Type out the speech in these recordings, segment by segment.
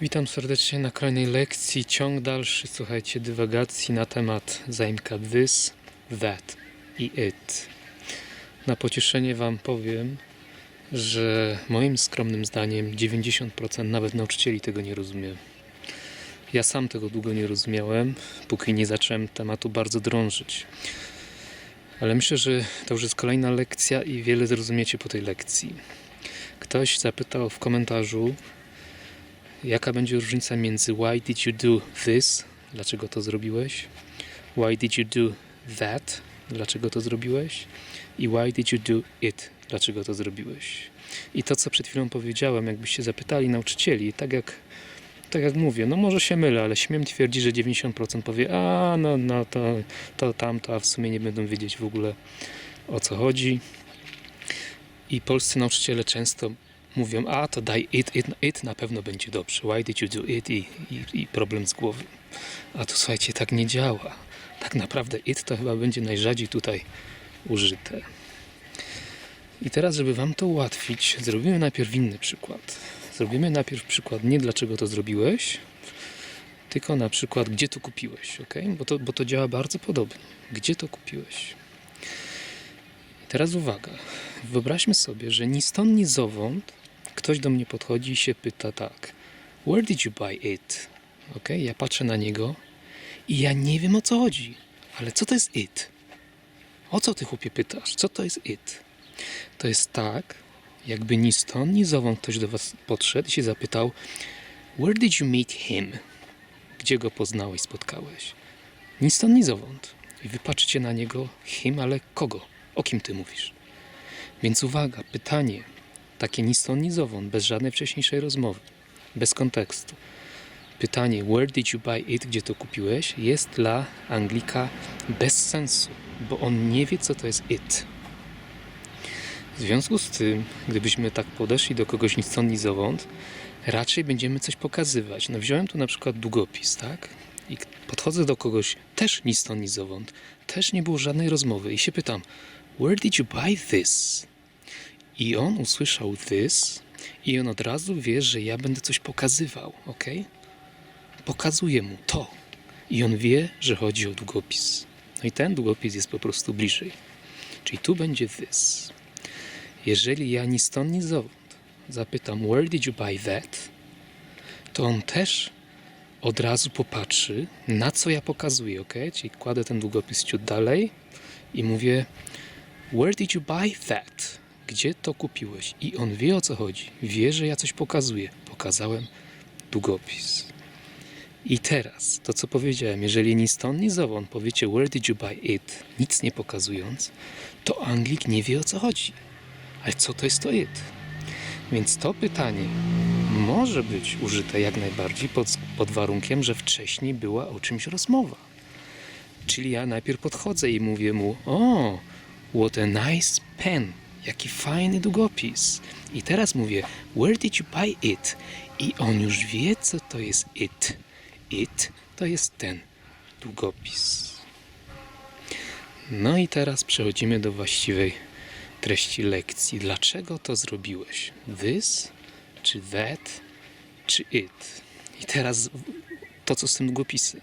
Witam serdecznie na kolejnej lekcji. Ciąg dalszy, słuchajcie, dywagacji na temat zaimka this, that i it. Na pocieszenie Wam powiem, że moim skromnym zdaniem 90% nawet nauczycieli tego nie rozumie. Ja sam tego długo nie rozumiałem, póki nie zacząłem tematu bardzo drążyć. Ale myślę, że to już jest kolejna lekcja i wiele zrozumiecie po tej lekcji. Ktoś zapytał w komentarzu, Jaka będzie różnica między why did you do this? Dlaczego to zrobiłeś? Why did you do that? Dlaczego to zrobiłeś? I why did you do it? Dlaczego to zrobiłeś? I to, co przed chwilą powiedziałem, jakbyście zapytali nauczycieli, tak jak, tak jak mówię, no może się mylę, ale śmiem twierdzić, że 90% powie, a no, no to, to tamto, a w sumie nie będą wiedzieć w ogóle o co chodzi. I polscy nauczyciele często mówią, a to daj it, it, it na pewno będzie dobrze. Why did you do it? I, i, I problem z głowy. A tu słuchajcie, tak nie działa. Tak naprawdę it to chyba będzie najrzadziej tutaj użyte. I teraz, żeby Wam to ułatwić, zrobimy najpierw inny przykład. Zrobimy najpierw przykład nie dlaczego to zrobiłeś, tylko na przykład gdzie to kupiłeś, ok? Bo to, bo to działa bardzo podobnie. Gdzie to kupiłeś? I teraz uwaga. Wyobraźmy sobie, że ni stąd, ni zowąd ktoś do mnie podchodzi i się pyta tak. Where did you buy it? Ok, ja patrzę na niego i ja nie wiem o co chodzi. Ale co to jest it? O co ty chłopie pytasz? Co to jest it? To jest tak, jakby ni stąd, ni zowąd ktoś do was podszedł i się zapytał Where did you meet him? Gdzie go poznałeś, spotkałeś? Ni stąd, ni zowąd. I wy patrzycie na niego, him, ale kogo? O kim ty mówisz? Więc uwaga, pytanie, takie ni stąd, ni zowąd, bez żadnej wcześniejszej rozmowy, bez kontekstu. Pytanie, where did you buy it, gdzie to kupiłeś, jest dla Anglika bez sensu, bo on nie wie, co to jest it. W związku z tym, gdybyśmy tak podeszli do kogoś ni stąd, ni zowąd, raczej będziemy coś pokazywać. No wziąłem tu na przykład długopis, tak? I podchodzę do kogoś też ni stąd, ni zowąd. Też nie było żadnej rozmowy i się pytam, where did you buy this? I on usłyszał this i on od razu wie, że ja będę coś pokazywał, ok? Pokazuję mu to. I on wie, że chodzi o długopis. No i ten długopis jest po prostu bliżej. Czyli tu będzie this. Jeżeli ja ni stąd, ni zowąd zapytam, where did you buy that? To on też od razu popatrzy, na co ja pokazuję, ok? Czyli kładę ten długopis ciut dalej i mówię, Where did you buy that? Gdzie to kupiłeś? I on wie o co chodzi. Wie, że ja coś pokazuję. Pokazałem długopis. I teraz, to co powiedziałem, jeżeli ni stąd, ni zowąd powiecie Where did you buy it? Nic nie pokazując, to Anglik nie wie o co chodzi. Ale co to jest to it? Więc to pytanie może być użyte jak najbardziej pod, pod warunkiem, że wcześniej była o czymś rozmowa. Czyli ja najpierw podchodzę i mówię mu, o, what a nice pen, jaki fajny długopis. I teraz mówię, where did you buy it? I on już wie, co to jest it. It to jest ten długopis. No i teraz przechodzimy do właściwej treści lekcji. Dlaczego to zrobiłeś? This, czy that, czy it? I teraz to, co z tym długopisem.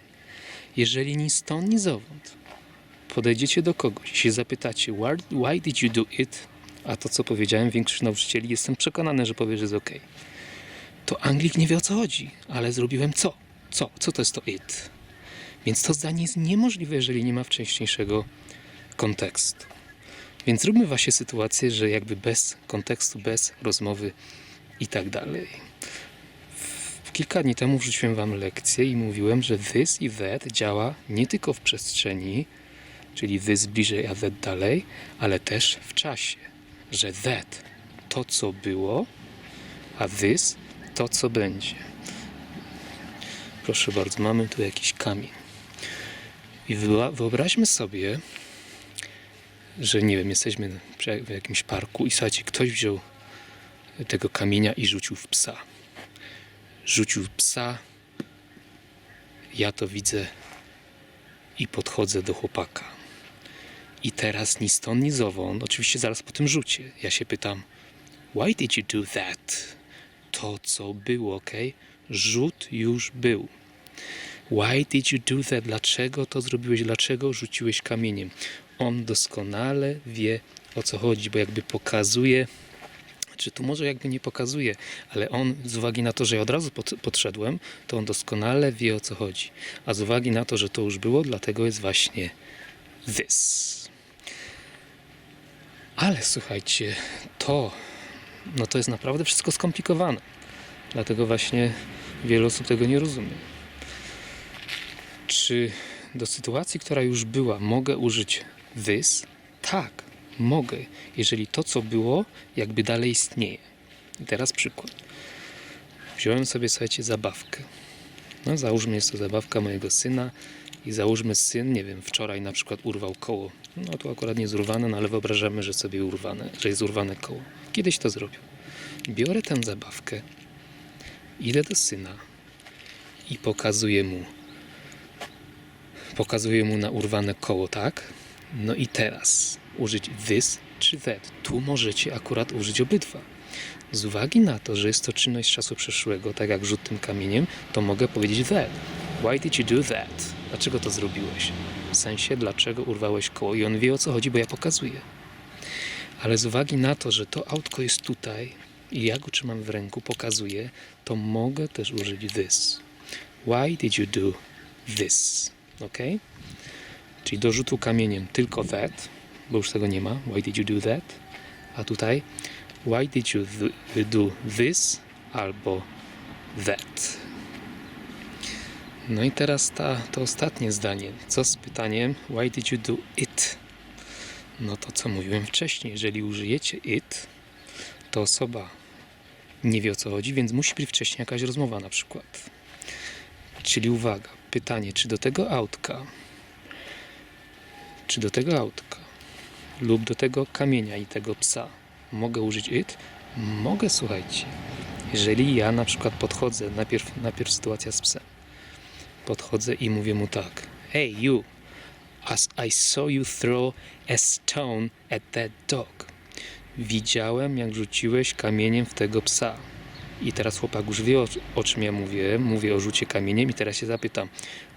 Jeżeli ni stąd, ni zowąd podejdziecie do kogoś i się zapytacie, why, did you do it? A to, co powiedziałem, większość nauczycieli, jestem przekonany, że powie, że jest ok. To Anglik nie wie o co chodzi, ale zrobiłem co? Co? Co to jest to it? Więc to zdanie jest niemożliwe, jeżeli nie ma wcześniejszego kontekstu. Więc zróbmy właśnie sytuację, że jakby bez kontekstu, bez rozmowy i tak dalej. Kilka dni temu wrzuciłem Wam lekcję i mówiłem, że this i that działa nie tylko w przestrzeni, czyli this bliżej, a that dalej, ale też w czasie. Że that to, co było, a this to, co będzie. Proszę bardzo, mamy tu jakiś kamień. I wyob- wyobraźmy sobie, że nie wiem, jesteśmy w jakimś parku i słuchajcie, ktoś wziął tego kamienia i rzucił w psa. Rzucił psa. Ja to widzę i podchodzę do chłopaka. I teraz ni stąd, ni zowąd, oczywiście zaraz po tym rzucie, ja się pytam, why did you do that? To, co było, ok? Rzut już był. Why did you do that? Dlaczego to zrobiłeś? Dlaczego rzuciłeś kamieniem? On doskonale wie o co chodzi, bo jakby pokazuje, czy tu może jakby nie pokazuje, ale on z uwagi na to, że ja od razu pod, podszedłem, to on doskonale wie o co chodzi. A z uwagi na to, że to już było, dlatego jest właśnie this. Ale słuchajcie, to, no to jest naprawdę wszystko skomplikowane. Dlatego właśnie wiele osób tego nie rozumie. Czy do sytuacji, która już była, mogę użyć this? Tak, mogę, jeżeli to, co było, jakby dalej istnieje. I teraz przykład. Wziąłem sobie, słuchajcie, zabawkę. No, załóżmy, jest to zabawka mojego syna i załóżmy, syn, nie wiem, wczoraj na przykład urwał koło. No, tu akurat nie jest urwane, no ale wyobrażamy, że sobie urwane, że jest urwane koło. Kiedyś to zrobił. Biorę tę zabawkę, idę do syna i pokazuję mu pokazuję mu na urwane koło, tak? No i teraz użyć this czy that. Tu możecie akurat użyć obydwa. Z uwagi na to, że jest to czynność czasu przeszłego, tak jak rzut tym kamieniem, to mogę powiedzieć that. Why did you do that? Dlaczego to zrobiłeś? W sensie, dlaczego urwałeś koło? I on wie o co chodzi, bo ja pokazuję. Ale z uwagi na to, że to autko jest tutaj i ja go trzymam w ręku, pokazuję, to mogę też użyć this. Why did you do this? Ok? Czyli do rzutu kamieniem tylko that, bo już tego nie ma. Why did you do that? A tutaj why did you do this albo that? No i teraz ta, to ostatnie zdanie. Co z pytaniem why did you do it? No to co mówiłem wcześniej, jeżeli użyjecie it, to osoba nie wie o co chodzi, więc musi być wcześniej jakaś rozmowa na przykład. Czyli uwaga, pytanie, czy do tego autka, czy do tego autka lub do tego kamienia i tego psa mogę użyć it? Mogę, słuchajcie. Jeżeli ja na przykład podchodzę, najpierw, najpierw sytuacja z psem, podchodzę i mówię mu tak, hey you, as I saw you throw a stone at that dog. Widziałem, jak rzuciłeś kamieniem w tego psa. I teraz chłopak już wie o, o czym ja mówię. Mówię o rzucie kamieniem i teraz się zapytam,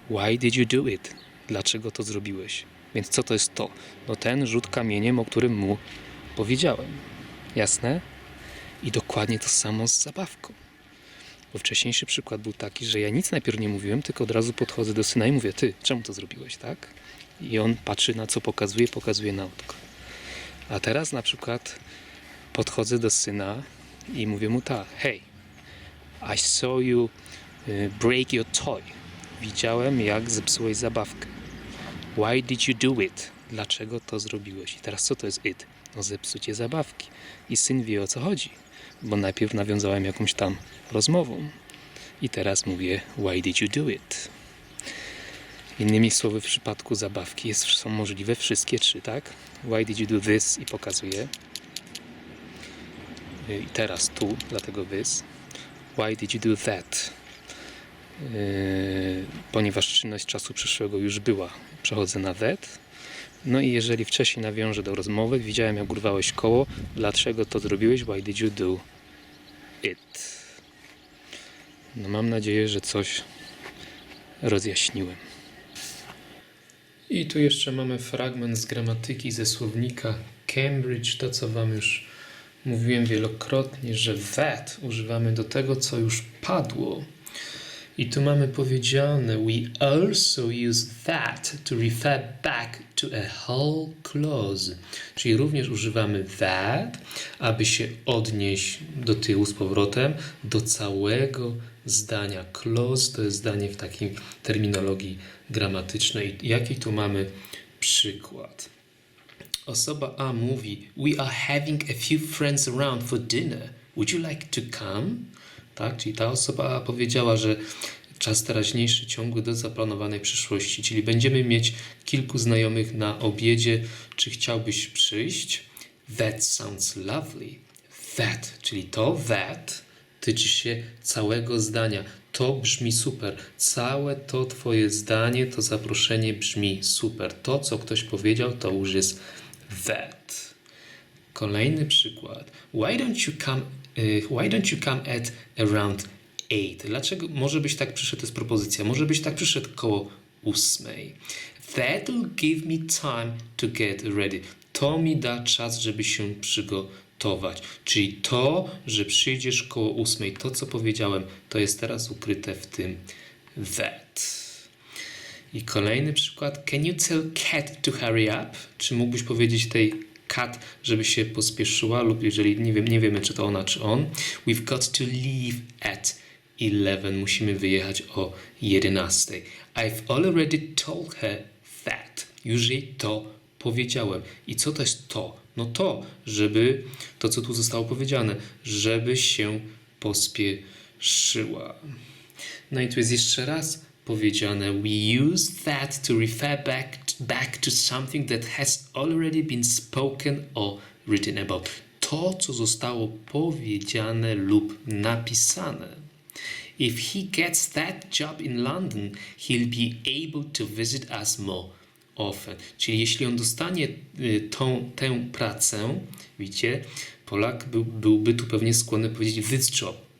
why did you do it? Dlaczego to zrobiłeś? Więc co to jest to? No ten rzut kamieniem, o którym mu powiedziałem. Jasne? I dokładnie to samo z zabawką. Bo wcześniejszy przykład był taki, że ja nic najpierw nie mówiłem, tylko od razu podchodzę do syna i mówię, ty, czemu to zrobiłeś, tak? I on patrzy na co pokazuje, pokazuje na autko. A teraz na przykład podchodzę do syna i mówię mu tak, hej, I saw you y, break your toy. Widziałem, jak zepsułeś zabawkę. Why did you do it? Dlaczego to zrobiłeś? I teraz co to jest it? No zepsucie zabawki. I syn wie o co chodzi, bo najpierw nawiązałem jakąś tam rozmową. I teraz mówię, why did you do it? Innymi słowy, w przypadku zabawki jest, są możliwe wszystkie trzy, tak? Why did you do this? I pokazuję. I teraz tu, dlatego this. Why did you do that? Yy, ponieważ czynność czasu przyszłego już była, przechodzę na that. No i jeżeli wcześniej nawiążę do rozmowy, widziałem jak urwałeś koło, dlaczego to zrobiłeś? Why did you do it? No mam nadzieję, że coś rozjaśniłem. I tu jeszcze mamy fragment z gramatyki ze słownika Cambridge, to co Wam już mówiłem wielokrotnie, że that używamy do tego, co już padło. I tu mamy powiedziane, we also use that to refer back to a whole clause. Czyli również używamy that, aby się odnieść do tyłu z powrotem do całego zdania. Clause to jest zdanie w takiej terminologii gramatycznej. Jaki tu mamy przykład? Osoba A mówi: We are having a few friends around for dinner. Would you like to come? Tak, czyli ta osoba powiedziała, że czas teraźniejszy ciągły do zaplanowanej przyszłości, czyli będziemy mieć kilku znajomych na obiedzie. Czy chciałbyś przyjść? That sounds lovely. That, czyli to that tyczy się całego zdania. To brzmi super. Całe to Twoje zdanie, to zaproszenie brzmi super. To, co ktoś powiedział, to już jest that. Kolejny przykład. Why don't you come, y, why don't you come at around eight. Dlaczego może być tak przyszedł, to jest propozycja, może być tak przyszedł koło ósmej. That'll give me time to get ready. To mi da czas, żeby się przygotować. Czyli to, że przyjdziesz koło ósmej, to co powiedziałem, to jest teraz ukryte w tym that. I kolejny przykład. Can you tell cat to hurry up? Czy mógłbyś powiedzieć tej cat, żeby się pospieszyła lub jeżeli nie, wiem, nie wiemy, czy to ona, czy on. We've got to leave at 11. Musimy wyjechać o 11. I've already told her that. Już jej to powiedziałem. I co to jest to? No to, żeby, to co tu zostało powiedziane, żeby się pospieszyła. No i tu jest jeszcze raz powiedziane we use that to refer back, back to something that has already been spoken or written about. To, co zostało powiedziane lub napisane. If he gets that job in London, he'll be able to visit us more often. Czyli jeśli on dostanie y, tą, tę pracę, widzicie, Polak był, byłby tu pewnie skłonny powiedzieć this job.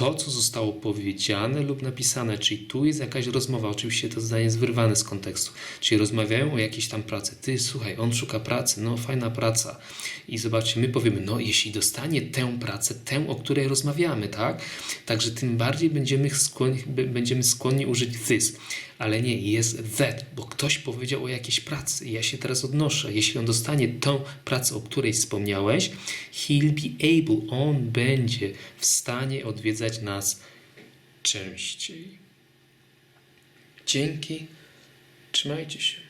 To, co zostało powiedziane lub napisane, czyli tu jest jakaś rozmowa, oczywiście to zdanie jest wyrwane z kontekstu, czyli rozmawiają o jakiejś tam pracy. Ty, słuchaj, on szuka pracy, no fajna praca. I zobaczcie, my powiemy, no jeśli dostanie tę pracę, tę, o której rozmawiamy, tak? Także tym bardziej będziemy skłonni, będziemy skłonni użyć this. Ale nie, jest that, bo ktoś powiedział o jakiejś pracy. Ja się teraz odnoszę. Jeśli on dostanie tą pracę, o której wspomniałeś, he'll be able, on będzie w stanie odwiedzać nas częściej. Dzięki. Trzymajcie się.